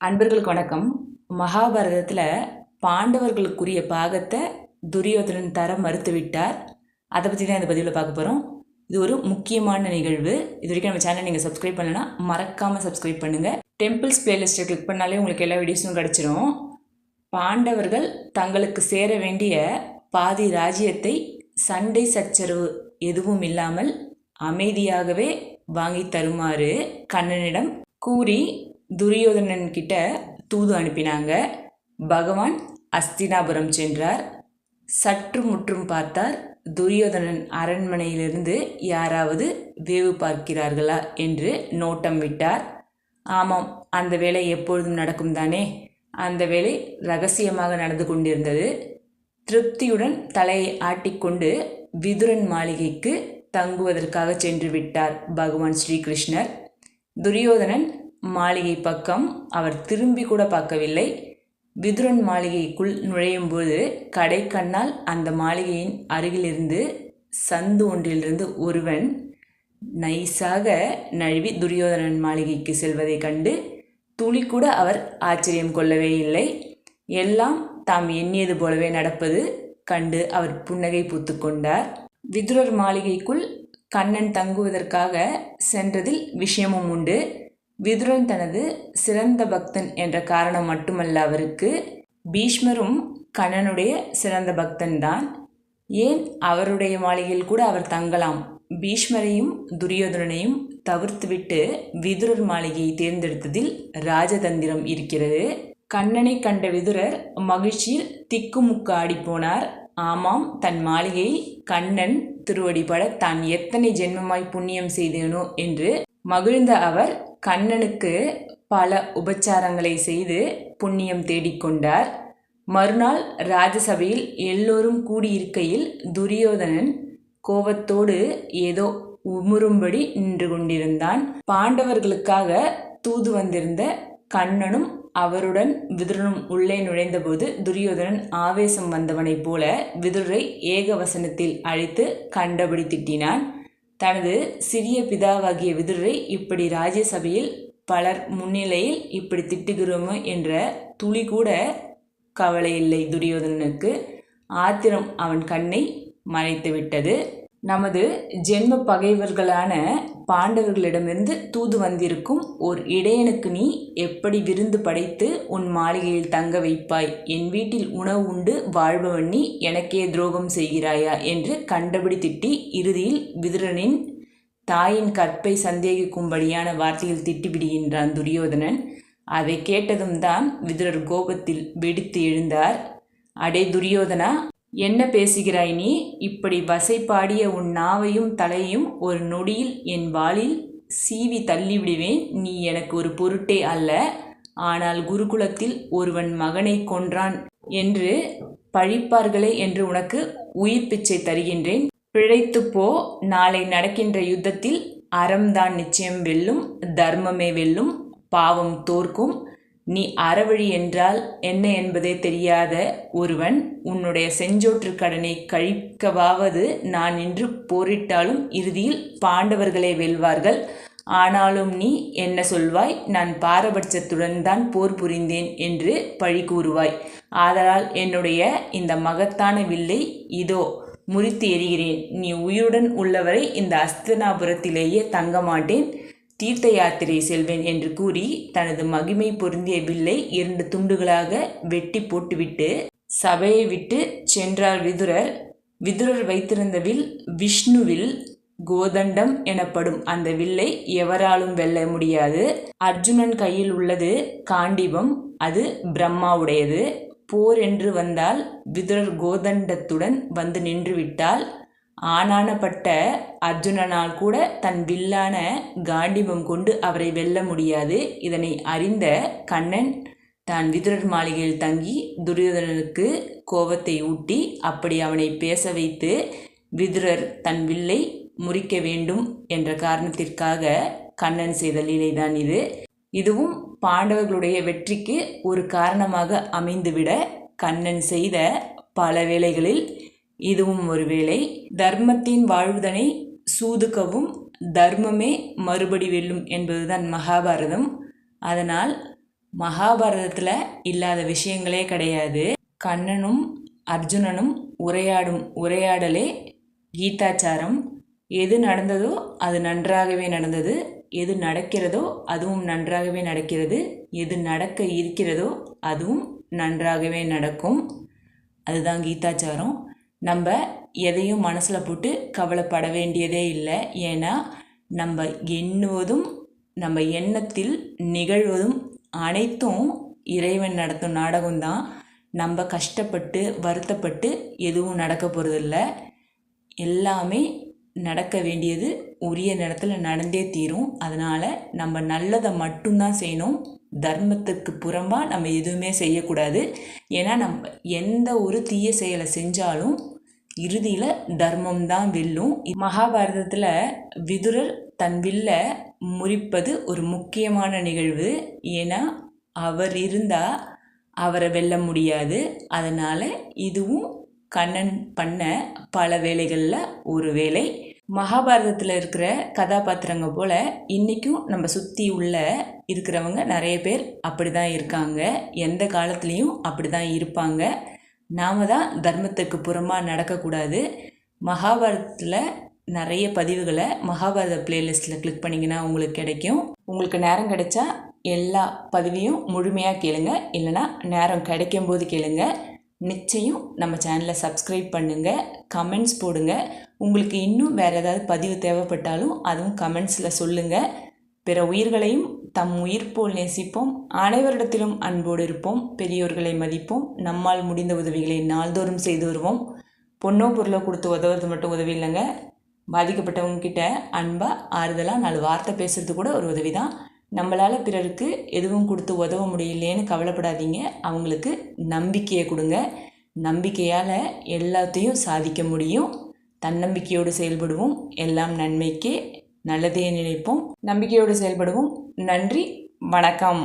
அன்பர்களுக்கு வணக்கம். மகாபாரதத்தில் பாண்டவர்களுக்குரிய பாகத்தை துரியோதனன் தர மறுத்துவிட்டார். அதை பற்றி தான் இந்த பதிவில் பார்க்க போகிறோம் இது ஒரு முக்கியமான நிகழ்வு. இது வரைக்கும் நம்ம சேனல் நீங்கள் சப்ஸ்கிரைப் பண்ணலன்னா மறக்காமல் சப்ஸ்கிரைப் பண்ணுங்கள் டெம்பிள்ஸ் பிளேலிஸ்ட்டை கிளிக் பண்ணாலே உங்களுக்கு எல்லா வீடியோஸும் கிடச்சிரும். பாண்டவர்கள் தங்களுக்கு சேர வேண்டிய பாதி ராஜ்யத்தை சண்டை சச்சரவு எதுவும் இல்லாமல் அமைதியாகவே வாங்கி தருமாறு கண்ணனிடம் கூறி துரியோதனன் கிட்ட தூது அனுப்பினாங்க. பகவான் அஸ்தினாபுரம் சென்றார். சற்று முற்றும் பார்த்தார் துரியோதனன் அரண்மனையிலிருந்து யாராவது வேவு பார்க்கிறார்களா என்று நோட்டம் விட்டார். ஆமாம் அந்த வேலை எப்பொழுதும் நடக்கும் தானே? அந்த வேலை ரகசியமாக நடந்து கொண்டிருந்தது. திருப்தியுடன் தலையை ஆட்டிக்கொண்டு விதுரன் மாளிகைக்கு தங்குவதற்காக சென்று விட்டார் பகவான் ஸ்ரீகிருஷ்ணர். துரியோதனன் மாளிகை பக்கம் அவர் திரும்பி கூட பார்க்கவில்லை. விதுரன் மாளிகைக்குள் நுழையும்போது கடைக்கண்ணால் அந்த மாளிகையின் அருகிலிருந்து சந்து ஒன்றிலிருந்து ஒருவன் நைஸாக நழுவி துரியோதனன் மாளிகைக்கு செல்வதைக் கண்டு துளி கூட அவர் ஆச்சரியம் கொள்ளவே இல்லை. எல்லாம் தாம் எண்ணியது போலவே நடப்பது கண்டு அவர் புன்னகை பூத்துக்கொண்டார் விதுரர் மாளிகைக்குள் கண்ணன் தங்குவதற்காக சென்றதில் விஷயமும் உண்டு. விதுரன் தனது சிறந்த பக்தன் என்ற காரணம் மட்டுமல்ல அவருக்கு பீஷ்மரும் கண்ணனுடைய சிறந்த பக்தன் தான் ஏன் அவருடைய மாளிகையில் கூட அவர் தங்கலாம்? பீஷ்மரையும் துரியோதனனையும் தவிர்த்துவிட்டு விதுரர் மாளிகையை தேர்ந்தெடுத்ததில் ராஜதந்திரம் இருக்கிறது. கண்ணனை கண்ட விதுரர் மகிழ்ச்சியில் திக்குமுக்கு ஆடிப்போனார் ஆமாம் தன் மாளிகை கண்ணன் திருவடிபட தான் எத்தனை ஜென்மமாய் புண்ணியம் செய்தேனோ என்று மகிழ்ந்த அவர் கண்ணனுக்கு பல உபச்சாரங்களை செய்து புண்ணியம் தேடிக்கொண்டார் மறுநாள் ராஜசபையில் எல்லோரும் கூடியிருக்கையில் துரியோதனன் கோபத்தோடு ஏதோ உமுறும்படி நின்று கொண்டிருந்தான். பாண்டவர்களுக்காக தூது வந்திருந்த கண்ணனும் அவருடன் விதுரனும் உள்ளே நுழைந்தபோது துரியோதனன் ஆவேசம் வந்தவனைப் போல விதுரை ஏகவசனத்தில் அழைத்து கண்டபடி திட்டினான். தனது சிறிய பிதாவாகிய விதுரை இப்படி ராஜ்யசபையில் பலர் முன்னிலையில் இப்படி திட்டுகிறோமோ என்ற துளி கூட கவலை இல்லை துரியோதனனுக்கு. ஆத்திரம் அவன் கண்ணை மறைத்து விட்டது நமது ஜென்ம பகைவர்களான பாண்டவர்களிடமிருந்து தூது வந்திருக்கும் ஓர் இடையனுக்கு நீ எப்படி விருந்து படைத்து உன் மாளிகையில் தங்க வைப்பாய்? என் வீட்டில் உணவு உண்டு வாழ்பவன் நீ எனக்கே துரோகம் செய்கிறாயா? என்று கண்டபடி திட்டி இறுதியில் விதுரனின் தாயின் கற்பை சந்தேகிக்கும்படியான வார்த்தையில் திட்டிவிடுகின்றான் துரியோதனன். அதை கேட்டதும் தான் விதுரர் கோபத்தில் வெடித்து எழுந்தார். அடே துரியோதனா என்ன பேசுகிறாய் நீ? இப்படி வசைப்பாடிய உன் நாவையும் தலையையும் ஒரு நொடியில் என் வாளில் சீவி தள்ளிவிடுவேன். நீ எனக்கு ஒரு பொருட்டே அல்ல. ஆனால் குருகுலத்தில் ஒருவன் மகனை கொன்றான் என்று பழிப்பார்களே என்று உனக்கு உயிர் பிச்சை தருகின்றேன். பிழைத்து போ. நாளை நடக்கின்ற யுத்தத்தில் அறம்தான் நிச்சயம் வெல்லும் தர்மமே வெல்லும் பாவம் தோற்கும். நீ அறவழி என்றால் என்ன என்பதே தெரியாத ஒருவன் உன்னுடைய செஞ்சோற்று கடனை கழிக்கவாவது நான் இன்று போரிட்டாலும் இறுதியில் பாண்டவர்களே வெல்வார்கள். ஆனாலும் நீ என்ன சொல்வாய்? நான் பாரபட்சத்துடன் தான் போர் புரிந்தேன் என்று பழி கூறுவாய். ஆதலால் என்னுடைய இந்த மகத்தான வில்லை இதோ முறித்து எறிகிறேன். நீ உயிருடன் உள்ளவரை இந்த அஸ்தனாபுரத்திலேயே தங்க மாட்டேன். தீர்த்த யாத்திரை செல்வேன் என்று கூறி தனது மகிமை பொருந்திய வில்லை இரண்டு துண்டுகளாக வெட்டி போட்டுவிட்டு சபையை விட்டு சென்றார் விதுரர். விதுரர் வைத்திருந்த வில் விஷ்ணுவில் கோதண்டம் எனப்படும் அந்த வில்லை எவராலும் வெல்ல முடியாது. அர்ஜுனன் கையில் உள்ளது காண்டிபம் அது பிரம்மாவுடையது. போர் என்று வந்தால் விதுரர் கோதண்டத்துடன் வந்து நின்றுவிட்டால் ஆனானப்பட்ட அர்ஜுனனால் கூட தன் வில்லான காண்டிபம் கொண்டு அவரை வெல்ல முடியாது. இதனை அறிந்த கண்ணன் தான் விதுரர் மாளிகையில் தங்கி துரியோதனனுக்கு கோபத்தை ஊட்டி அப்படி அவனை பேச வைத்து விதுரர் தன் வில்லை முறிக்க வேண்டும் என்ற காரணத்திற்காக கண்ணன் செய்த லீலைதான் இது. இதுவும் பாண்டவர்களுடைய வெற்றிக்கு ஒரு காரணமாக அமைந்துவிட கண்ணன் செய்த பல வேளைகளில் இதுவும் ஒரு வேளை தர்மத்தின் வாழ்வுதனை சூதுக்கவும் தர்மமே மறுபடி வெல்லும் என்பதுதான் மகாபாரதம். அதனால் மகாபாரதத்தில் இல்லாத விஷயங்களே கிடையாது. கண்ணனும் அர்ஜுனனும் உரையாடும் உரையாடலே கீதாச்சாரம். எது நடந்ததோ அது நன்றாகவே நடந்தது. எது நடக்கிறதோ அதுவும் நன்றாகவே நடக்கிறது. எது நடக்க இருக்கிறதோ அதுவும் நன்றாகவே நடக்கும். அதுதான் கீதாச்சாரம். நம்ம எதையும் மனசில் போட்டு கவலைப்பட வேண்டியதே இல்லை. ஏன்னா நம்ம எண்ணுவதும் நம்ம எண்ணத்தில் நிகழ்வதும் அனைத்தும் இறைவன் நடத்தும் நாடகம்தான் நம்ம கஷ்டப்பட்டு வருத்தப்பட்டு எதுவும் நடக்க போகிறதில்ல எல்லாமே நடக்க வேண்டியது உரிய நேரத்தில் நடந்தே தீரும். அதனால் நம்ம நல்லதை மட்டும்தான் செய்யணும். தர்மத்துக்கு புறம்பாக நம்ம எதுவுமே செய்யக்கூடாது. ஏன்னா நம்ம எந்த ஒரு தீய செயலை செஞ்சாலும் இறுதியில் தர்மம் தான் வெல்லும். மகாபாரதத்தில் விதுரர் தன் வில்ல முறிப்பது ஒரு முக்கியமான நிகழ்வு. ஏன்னா அவர் இருந்தால் அவரை வெல்ல முடியாது. அதனால் இதுவும் கண்ணன் பண்ண பல வேலைகளில் ஒரு வேலை. மகாபாரதத்தில் இருக்கிற கதாபாத்திரங்க போல் இன்றைக்கும் நம்ம சுற்றி உள்ள இருக்கிறவங்க நிறைய பேர் அப்படி தான் இருக்காங்க. எந்த காலத்துலேயும் அப்படி தான் இருப்பாங்க. நாம் தான் தர்மத்துக்கு புறமாக நடக்கக்கூடாது. மகாபாரதத்தில் நிறைய பதிவுகளை மகாபாரத பிளேலிஸ்ட்டில் கிளிக் பண்ணிங்கன்னா உங்களுக்கு கிடைக்கும். உங்களுக்கு நேரம் கிடைச்சா எல்லா பதிவையும் முழுமையாக கேளுங்க. இல்லைனா நேரம் கிடைக்கும் போது கேளுங்க. நிச்சயம் நம்ம சேனலை சப்ஸ்கிரைப் பண்ணுங்கள் கமெண்ட்ஸ் போடுங்க. உங்களுக்கு இன்னும் வேறு ஏதாவது பதிவு தேவைப்பட்டாலும் அதுவும் கமெண்ட்ஸில் சொல்லுங்கள் பிற உயிர்களையும் தம் உயிர் போல் நேசிப்போம். அனைவரிடத்திலும் அன்போடு இருப்போம். பெரியோர்களை மதிப்போம். நம்மால் முடிந்த உதவிகளை நாள்தோறும் செய்து வருவோம். பொண்ணோ பொருளோ கொடுத்து உதவுறது மட்டும் உதவி இல்லைங்க. பாதிக்கப்பட்டவங்க கிட்ட அன்பாக ஆறுதலாக நாலு வார்த்தை பேசுறது கூட ஒரு உதவி தான் நம்மளால் பிறருக்கு எதுவும் கொடுத்து உதவ முடியலேன்னு கவலைப்படாதீங்க. அவங்களுக்கு நம்பிக்கையை கொடுங்க. நம்பிக்கையால் எல்லாத்தையும் சாதிக்க முடியும். தன்னம்பிக்கையோடு செயல்படுவோம். எல்லாம் நன்மைக்கே நல்லதே நினைப்போம். நம்பிக்கையோடு செயல்படுவோம். நன்றி. வணக்கம்.